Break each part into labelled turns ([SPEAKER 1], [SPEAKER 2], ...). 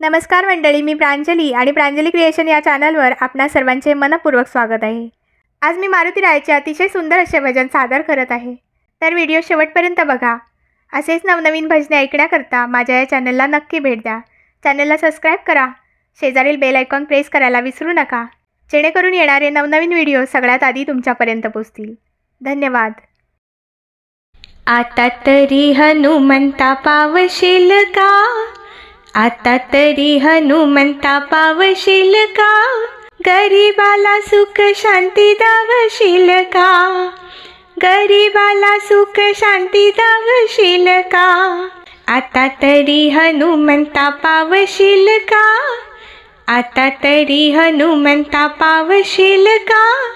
[SPEAKER 1] नमस्कार मंडळी मी प्रांजली आणि प्रांजली क्रिएशन या चॅनलवर आपणा सर्वांचे मनपूर्वक स्वागत आहे. आज मी मारुती रायचे अतिशय सुंदर असे भजन सादर करत आहे. तर व्हिडिओ शेवटपर्यंत बघा. असेच नवनवीन भजने ऐकण्याकरता माझ्या या चॅनलला नक्की भेट द्या. चॅनलला सबस्क्राईब करा. शेजारील बेल आयकॉन प्रेस करायला विसरू नका. जेणेकरून येणारे नवनवीन व्हिडिओ सगळ्यात आधी तुमच्यापर्यंत पोचतील धन्यवाद. आता तरी हनुमंता पावशील का? आता तरी हनुमंता पावशील का? गरीबाला सुख शांती दावशील का? गरीबाला सुख शांती दावशील का? आता तरी हनुमंता पावशील का? आता तरी हनुमंता पावशील का?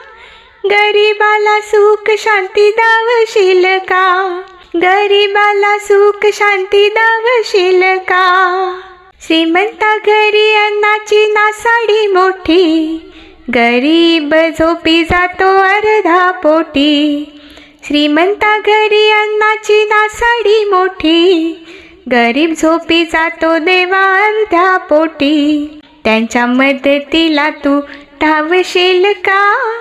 [SPEAKER 1] गरीबाला सुख शांती दावशील का? गरीबाला सुख शांती दावशील का? श्रीमंता घरी अन्नाची नासाडी मोठी. गरीब झोपी जातो अर्धा पोटी. श्रीमंता घरी अन्नाची नासाडी मोठी. गरीब झोपी जातो देवा अर्ध्या पोटी. त्यांच्या मदतीला तू धावशील का?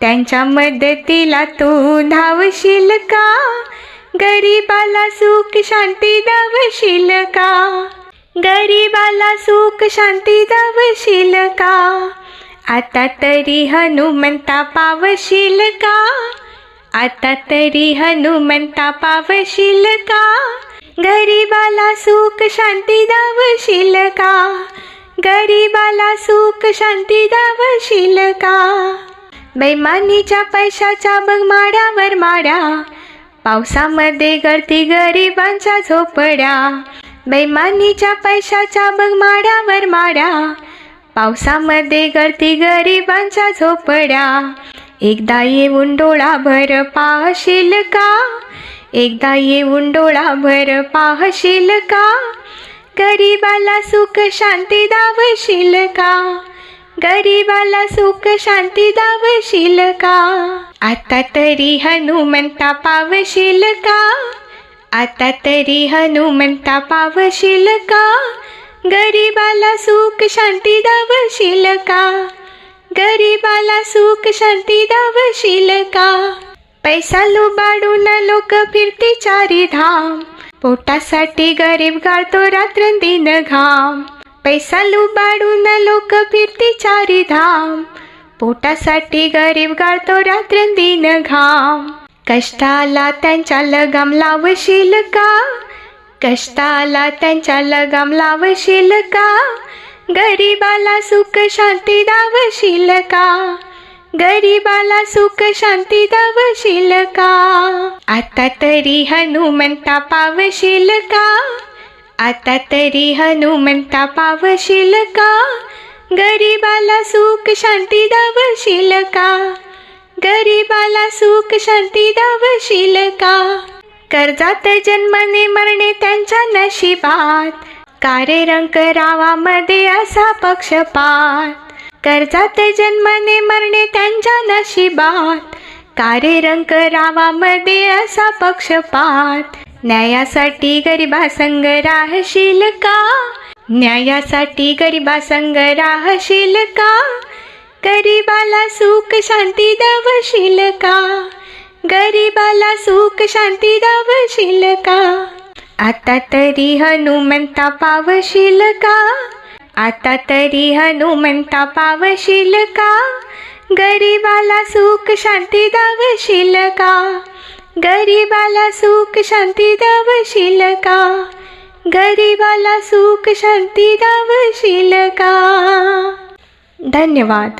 [SPEAKER 1] त्यांच्या मदतीला तू धावशील का? गरीबाला सुख शांती धावशील का? गरीबाला सुख शांती जावशील का? आता तरी हनुमंता पावशील का? आता तरी हनुमंता पावशील का? गरीबाला सुख शांती दावशील का? गरीबाला सुख शांती दावशील का? बैमानीच्या पैशाच्या बघ माड्यावर माड्या पावसामध्ये गळती गरिबांच्या झोपड्या. बैमानीच्या पैशाच्या बघ माड्यावर माड्या. पावसामध्ये गळती गरिबांच्या झोपड्या. एकदा येऊन डोळाभर पाहशील का? एकदा येऊन डोळाभर पाहशील का? गरीबाला सुख शांती दावशील का? गरीबाला सुख शांती दावशील का? आता तरी हनुमंता पावशील का? आता तरी हनुमंता पावशील का? गरीबाला सुख शांती दावशील का? गरीबाला सुख शांती दावशील का? पैसा लुबाडून लोक फिरती चारी धाम. पोटासाठी गरीब गाळतो रात्रंदिन घाम. पैसा लुबाडून लोक फिरती चारी धाम. पोटासाठी गरीब गाळतो रात्रंदिन घाम. कष्टाला त्यांच्या लगाम लावशील का? कष्टाला त्यांच्या लगाम लावशील का? गरीबाला सुख शांती दावशील का? गरीबाला सुख शांती दावशील का? आता तरी हनुमंता पावशील का? आता तरी हनुमंता पावशील का? गरीबाला सुख शांती दावशील का? गरीबाला सुख शांती दावशील का? कर्जात जन्मने मरणे त्यांच्या नशिबात. कारे रंग रावामध्ये असा पक्षपात. कर्जात जन्मने मरणे त्यांच्या नशिबात. कारे रंग रावामध्ये असा पक्षपात. न्यायासाठी गरिबा संग राहशील का? न्यायासाठी गरिबा संग राहशील का? गरीबाला सुख शांती दावशील का? गरीबाला सुख शांती दावशील का? आता तरी हनुमंता पावशील का? आता तरी हनुमंता पावशील का? गरीबाला सुख शांती दावशील का? गरीबाला सुख शांती दावशील का? गरीबाला सुख शांती दावशील का? धन्यवाद.